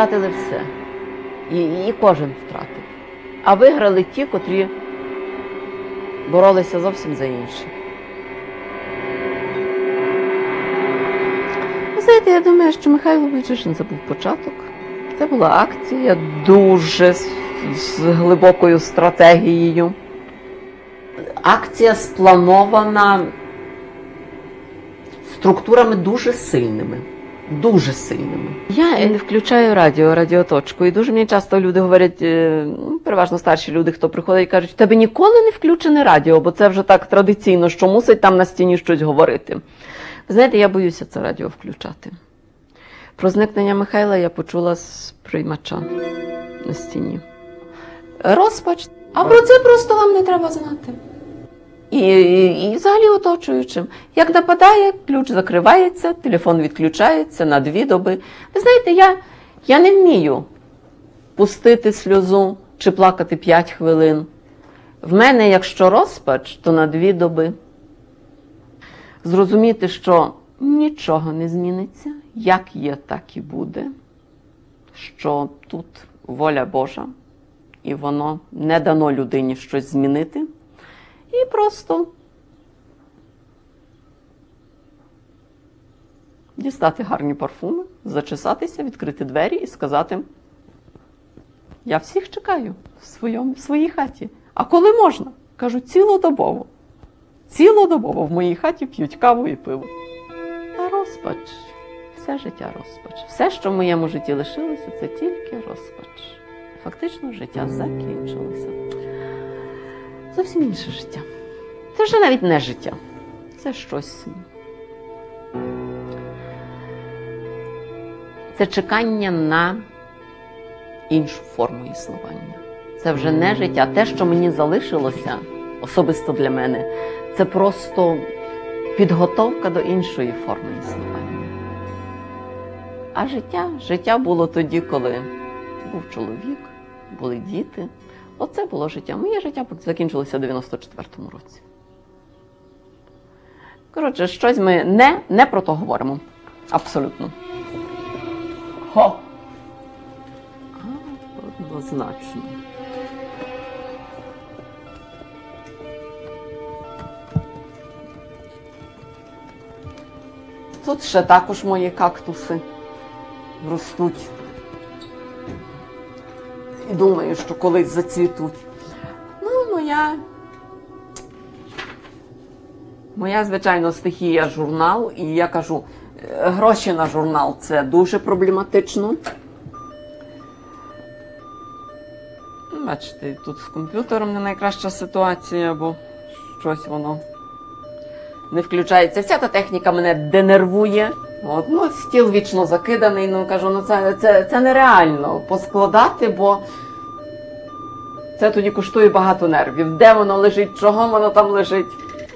втратили все. І, і кожен втратив. А виграли ті, котрі боролися зовсім за інше. Знаєте, я думаю, що Михайло Бойчишин це був початок. Це була акція дуже з, з глибокою стратегією. Акція спланована структурами дуже сильними. Дуже сильними. Я не включаю радіо, радіоточку. І дуже мені часто люди говорять, е, ну, переважно старші люди, хто приходить і кажуть, в тебе ніколи не включене радіо, бо це вже так традиційно, що мусить там на стіні щось говорити. Ви знаєте, я боюся це радіо включати. Про зникнення Михайла я почула з приймача на стіні. Розпач. А про це просто вам не треба знати. І, і, взагалі оточуючим. Як нападає, ключ закривається, телефон відключається на дві доби. Ви знаєте, я, я не вмію пустити сльозу чи плакати 5 хвилин. В мене, якщо розпач, то на дві доби. Зрозуміти, що нічого не зміниться, як є, так і буде, що тут воля Божа, і воно не дано людині щось змінити. І просто дістати гарні парфуми, зачесатися, відкрити двері і сказати: Я всіх чекаю в, своєму, в своїй хаті. А коли можна? Кажу, цілодобово. Цілодобово в моїй хаті п'ють каву і пиво. А розпач, все життя розпач. Все, що в моєму житті лишилося, це тільки розпач. Фактично, життя закінчилося зовсім інше життя. Це вже навіть не життя. Це щось. Це чекання на іншу форму існування. Це вже не життя. Те, що мені залишилося особисто для мене, це просто підготовка до іншої форми існування. А життя, життя було тоді, коли був чоловік, були діти. Оце було життя. Моє життя закінчилося в 94-му році. Коротше, щось ми не, не про то говоримо. Абсолютно. Хо. Однозначно. Тут ще також мої кактуси ростуть. І думаю, що колись зацвітуть. Ну, моя. Моя, звичайно, стихія журнал, і я кажу, е, гроші на журнал це дуже проблематично. Бачите, тут з комп'ютером не найкраща ситуація, бо щось воно не включається. Вся та техніка мене денервує. От, ну, стіл вічно закиданий. Ну кажу, ну це, це, це нереально поскладати, бо це тоді коштує багато нервів. Де воно лежить, чого воно там лежить.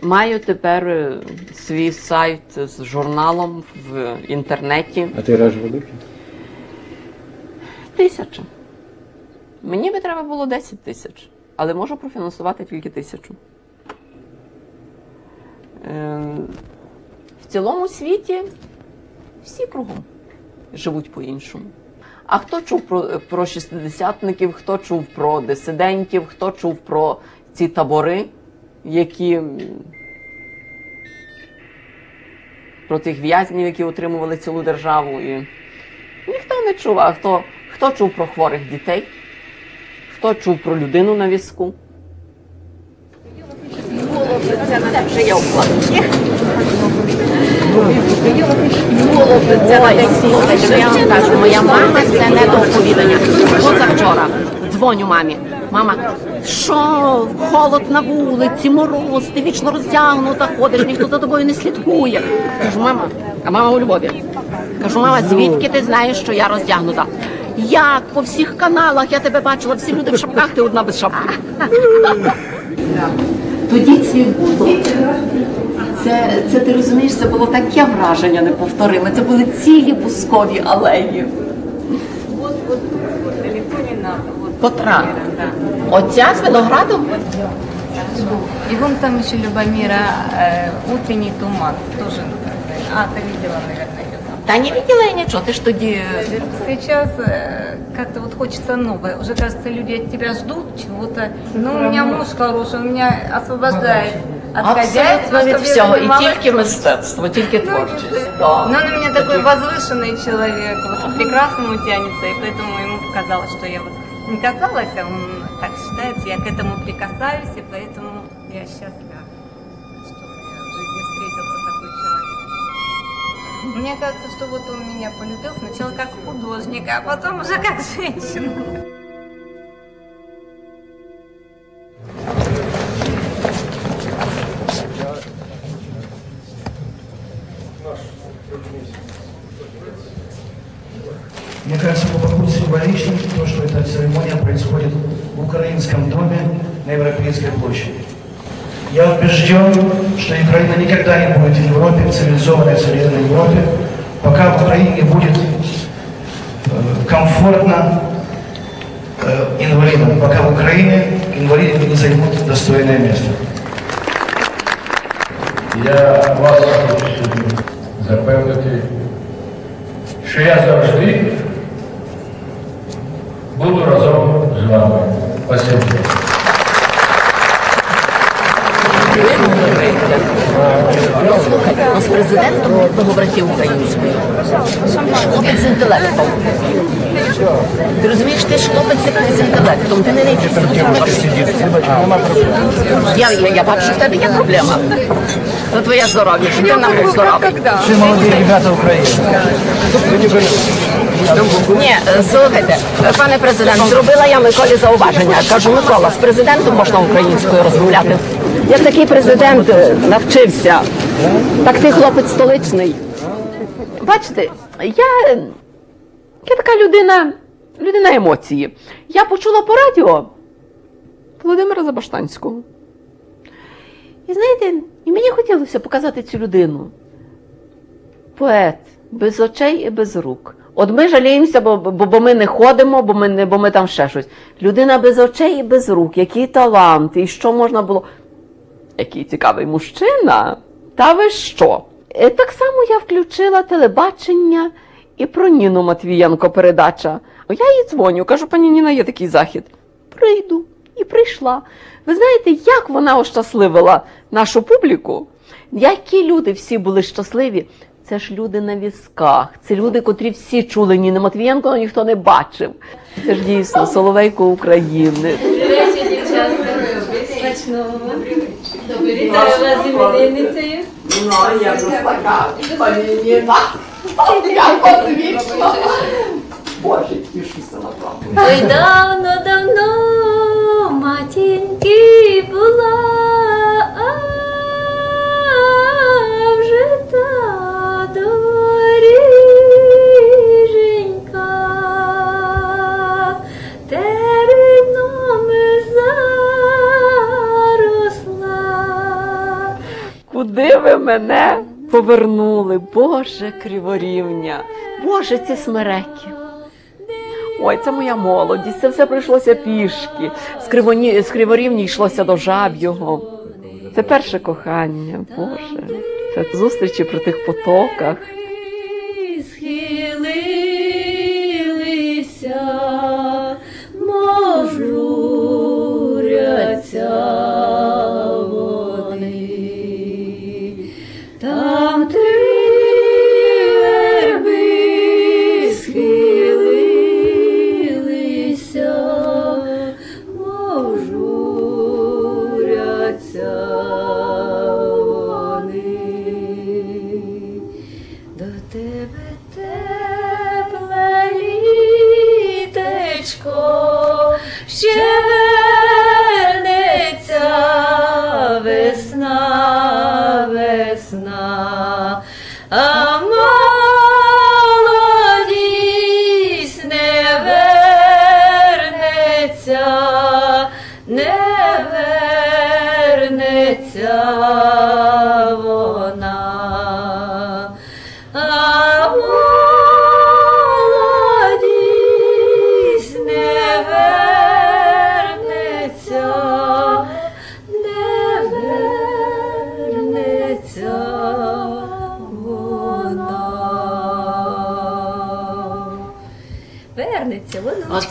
Маю тепер е, свій сайт з журналом в інтернеті. А ти тираж великий? Тисяча. Мені би треба було 10 тисяч, але можу профінансувати тільки тисячу. Ем, В цілому світі всі кругом живуть по-іншому. А хто чув про, про шістдесятників, хто чув про дисидентів, хто чув про ці табори, які про тих в'язнів, які отримували цілу державу. І ніхто не чув. А хто, хто чув про хворих дітей, хто чув про людину на візку. Це вже я вам кажу, моя мама це не до оповідання. Позавчора дзвоню мамі. Мама, що холод на вулиці, мороз, ти вічно роздягнута, ходиш, ніхто за тобою не слідкує. Кажу, мама, а мама у Львові. Кажу, мама, звідки ти знаєш, що я роздягнута? Як по всіх каналах я тебе бачила, всі люди в шапках, ти одна без шапки. Тоді було. Це, це ти розумієш, це було таке враження неповториме. Це були цілі бускові алеї. Вот, вот, вот, телефоне надо. Вот, Котра? да. Оця з виноградом? И вон там еще Любомира, э, утренний туман, тоже. А, ты видела, наверное, ее там. Та не видела я нічого, ти ж тоді. Сейчас э, как-то вот хочется новое. Уже кажется, люди от тебя ждут чего-то. Ну, у меня муж хороший, он меня освобождает от хозяйства, Абсолютно від чтобы я всього. І занималась тільки мистецтво, тільки Ну, творчість. Но он у меня такой возвышенный человек, вот к прекрасному тянется, и поэтому ему показалось, что я вот не касалась, а он так считает, я к этому прикасаюсь, и поэтому я счастлива, что у меня в жизни встретился такой человек. Мне кажется, что вот он меня полюбил сначала как художника, а потом уже как женщину. на Европейской площади. Я убежден, что Украина никогда не будет в Европе, в цивилизованной современной Европе, пока в Украине будет э, комфортно э, инвалидам, пока в Украине инвалиды не займут достойное место. Я вас хочу сьогодні запевнити, що я завжди буду разом з вами. Спасибо. Президентом поговорити українською. Хлопець з інтелектом. Ти розумієш, ти ж хлопець з інтелектом, ти не нічого. Я, я, я бачу, в тебе є проблема. Це твоє здоров'я, що ти нам був здоровий. Все молодые ребята Украины. Ні, слухайте, пане президент, зробила я Миколі зауваження. Кажу, Микола, з президентом можна українською розмовляти. Як такий президент е, навчився, так ти хлопець столичний. Бачите, я, я така людина, людина емоції. Я почула по радіо Володимира Забаштанського. І знаєте, і мені хотілося показати цю людину поет без очей і без рук. От ми жаліємося, бо, бо, бо ми не ходимо, бо ми, не, бо ми там ще щось. Людина без очей і без рук, який талант, і що можна було. Який цікавий мужчина. Та ви що? Е, Так само я включила телебачення і про Ніну Матвієнко передача. Я їй дзвоню, кажу, пані Ніна, є такий захід. Прийду. І прийшла. Ви знаєте, як вона ощасливила нашу публіку? Які люди всі були щасливі? Це ж люди на візках, це люди, котрі всі чули Ніни Матвієнко, але ніхто не бачив. Це ж дійсно Соловейко України. Вечір, дівчатка. Смачного. Вітаю вас з іменинницею. Ну, я просто така, пані Ніна. Я вічно. Боже, тішуся на. Ой, давно-давно матінки була, мене повернули? Боже, криворівня, Боже, ці смереки. Ой, це моя молодість, це все прийшлося пішки. З, кривоні, з криворівні йшлося до жаб'ього. Це перше кохання, Боже. Це зустрічі при тих потоках. Вернеться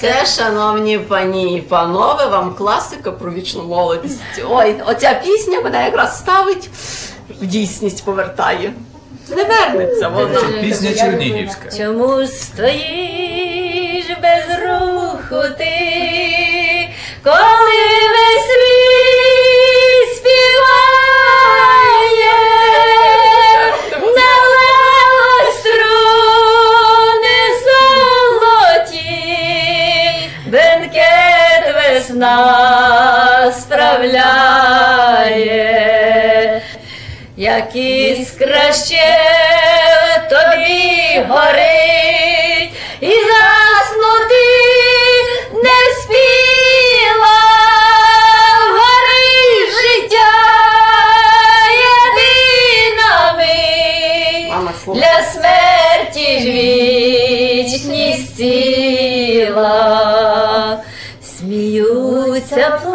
Оце, шановні пані і панове, вам класика про вічну молодість. Ой, оця пісня мене якраз ставить в дійсність повертає. Не вернеться вона. Пісня Чернігівська. Чому стоїш без руху ти, коли бенкет весна справляє. Як іскра ще в тобі горить, і заснути не спіла, горить життя єдина слухай. Для смерті ж вічність ціла, Except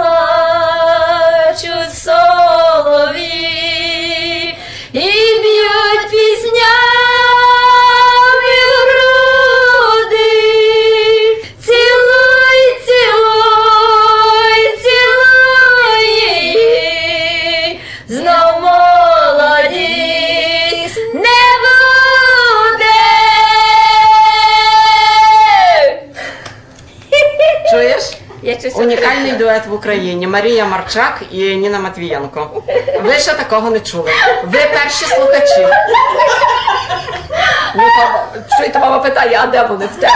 60 Унікальний дует в Україні Марія Марчак і Ніна Матвієнко. Ви ще такого не чули. Ви перші слухачі. Ну, Павло, чуєте, мама питає, а де вони в тебе?